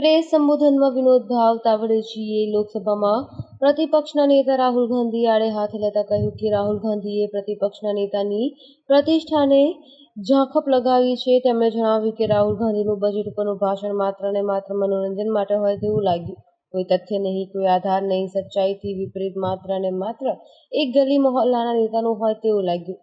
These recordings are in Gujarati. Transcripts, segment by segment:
સંબોધનમાં વિનોદ ભાવ તાવડેજીએ લોકસભામાં પ્રતિપક્ષના નેતા રાહુલ ગાંધી આડે હાથ લેતા કહ્યું કે રાહુલ ગાંધીએ પ્રતિપક્ષના નેતાની પ્રતિષ્ઠાને ઝાંખપ લગાવી છે. તેમણે જણાવ્યું કે રાહુલ ગાંધીનું બજેટ ઉપરનું ભાષણ માત્ર ને માત્ર મનોરંજન માટે હોય તેવું લાગ્યું. કોઈ તથ્ય નહીં, કોઈ આધાર નહીં, સચ્ચાઈથી વિપરીત માત્ર ને માત્ર એક ગલી મહોલ્લાના નેતાનું હોય તેવું લાગ્યું.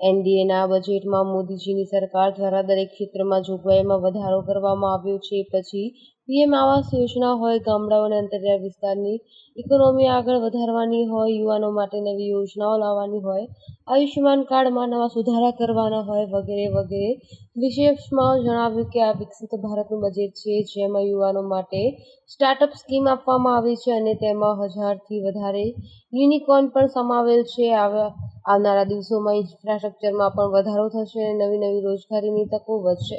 એનડીએના બજેટમાં મોદીજીની સરકાર દ્વારા દરેક ક્ષેત્રમાં જોગવાઈમાં વધારો કરવામાં આવ્યો છે. પછી પીએમ આવાસ યોજના હોય ગામડાઓ અને અંતરિયાળ વિસ્તારની ઇકોનોમી આગળ વધારવાની હોય, યુવાનો માટે નવી યોજનાઓ લાવવાની હોય, આયુષ્યમાન કાર્ડમાં નવા સુધારા કરવાના હોય વગેરે વગેરે. વિશેષમાં જણાવ્યું કે આ વિકસિત ભારતનું બજેટ છે, જેમાં યુવાનો માટે સ્ટાર્ટઅપ સ્કીમ આપવામાં આવી છે અને તેમાં હજારથી વધારે યુનિકોર્ન પણ સમાવેલ છે. આવા આવનારા દિવસોમાં ઇન્ફ્રાસ્ટ્રક્ચરમાં પણ વધારો થશે નવી નવી રોજગારીની તકો વધશે.